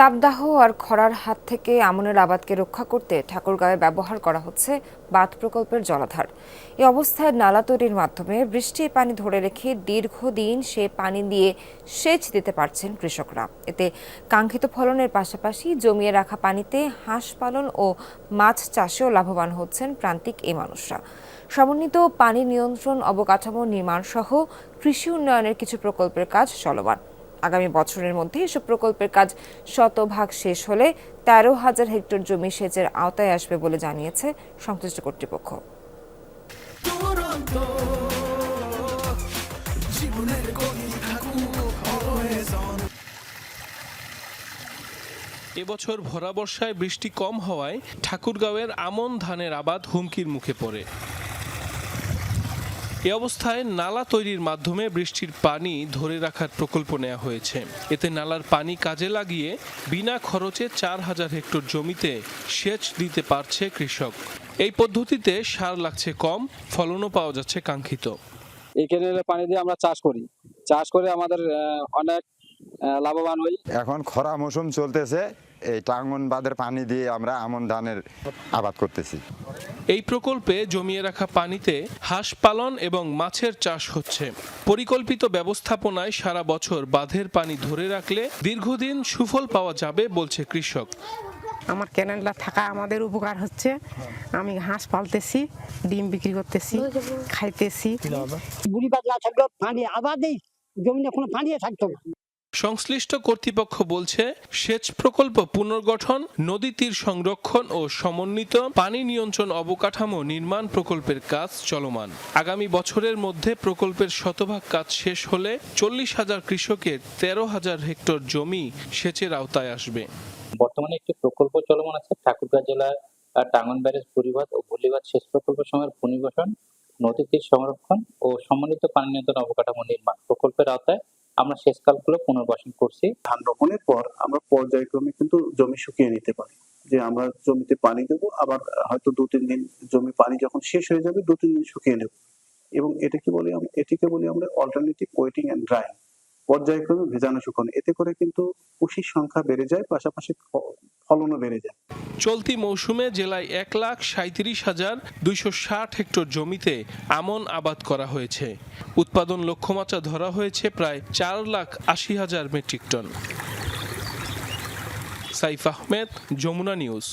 তাপদাহ আর খরার হাত থেকে আমনের আবাদকে রক্ষা করতে ঠাকুরগাঁয়ে ব্যবহার করা হচ্ছে বাঁধ প্রকল্পের জলাধার। এই অবস্থায় নালা তৈরির মাধ্যমে বৃষ্টির পানি ধরে রেখে দীর্ঘদিন সে পানি দিয়ে সেচ দিতে পারছেন কৃষকরা। এতে কাঙ্ক্ষিত ফলনের পাশাপাশি জমিয়ে রাখা পানিতে হাঁস পালন ও মাছ চাষেও লাভবান হচ্ছেন প্রান্তিক এই মানুষরা। সমন্বিত পানি নিয়ন্ত্রণ অবকাঠামো নির্মাণ সহ কৃষি উন্নয়নের কিছু প্রকল্পের কাজ চলমান। আগামী বছরের মধ্যে এসব প্রকল্পের কাজ শতভাগ শেষ হলে তেরো হাজার হেক্টর জমি সেচের আওতায় আসবে বলে জানিয়েছে সংশ্লিষ্ট কর্তৃপক্ষ। এবছর ভরা বর্ষায় বৃষ্টি কম হওয়ায় ঠাকুরগাঁওয়ের আমন ধানের আবাদ হুমকির মুখে পড়ে। এ অবস্থায় নালা তৈরির মাধ্যমে বৃষ্টির পানি ধরে রাখার প্রকল্প নেওয়া হয়েছে। এতে নালার পানি কাজে লাগিয়ে বিনা খরচে চার হাজার হেক্টর জমিতে সেচ দিতে পারছে কৃষক। এই পদ্ধতিতে সার লাগছে কম ফলনও পাওয়া যাচ্ছে কাঙ্ক্ষিত। এই কেনেলের পানি দিয়ে আমরা চাষ করি। চাষ করে আমাদের অনেক লাভবান হই। এখন খরা মৌসুম চলতেছে। এই টাঙ্গন বাঁধের পানি দিয়ে আমরা আমন ধানের আবাদ করতেছি। এই প্রকল্পে জমিয়ে রাখা পানিতে হাঁস পালন এবং মাছের চাষ হচ্ছে। পরিকল্পিত ব্যবস্থাপনায় সারা বছর বাঁধের পানি ধরে রাখলে দীর্ঘদিন সুফল পাওয়া যাবে বলছে কৃষক। আমার ক্যানেলটা থাকা আমাদের উপকার হচ্ছে। আমি হাঁস পালতেছি ডিম বিক্রি করতেছি খাইতেছি। বুড়ি বাদ না থাকলেও পানি আবাদেই জমিনে কোনো পানি থাকতো না। সংশ্লিষ্ট কর্তৃপক্ষ বলছে, সেচ প্রকল্প পুনর্গঠন, নদী তীর সংরক্ষণ ও সমন্বিত পানি নিয়ন্ত্রণ অবকাঠামো নির্মাণ প্রকল্পের কাজ চলমান। আগামী বছরের মধ্যে প্রকল্পের শতভাগ কাজ শেষ হলে চল্লিশ হাজার কৃষকের তেরো হাজার হেক্টর জমি সেচের আওতায় আসবে। বর্তমানে একটি প্রকল্প চলমান আছে, ঠাকুরগাঁ জেলার টাঙ্গন ব্যারেজ পরিবাদ ও ভুলিবাদ সেচ প্রকল্প সময়ের পুনর্গঠন, নদী তীর সংরক্ষণ ও সমন্বিত পানি নিয়ন্ত্রণ অবকাঠামো নির্মাণ প্রকল্পের আওতায় আমরা সেচ কালগুলো পুনর্বাসন করছি। ধান রোপণের পর আমরা পর্যায়ক্রমে কিন্তু জমি শুকিয়ে নিতে পারি। যে আমরা জমিতে পানি দেবো, আবার হয়তো দু তিন দিন জমি পানি যখন শেষ হয়ে যাবে, দু তিন দিন শুকিয়ে নেব। এবং এটাকে বলি এটিকে বলি আমরা অল্টারনেটিভ ওয়েটিং এন্ড ড্রাইং পর্যায়ক্রমে ভেজানো শুকানো। এতে করে কিন্তু কুশির সংখ্যা বেড়ে যায়, পাশাপাশি ফলনও বেড়ে যায়। চলতি মৌসুমে জেলায় এক লাখ সাঁত্রিশ হাজার দুইশো ষাট হেক্টর জমিতে আমন আবাদ করা হয়েছে। উৎপাদন লক্ষ্যমাত্রা ধরা হয়েছে প্রায় চার লাখ আশি হাজার metric ton. Saif Ahmed, Jamuna news.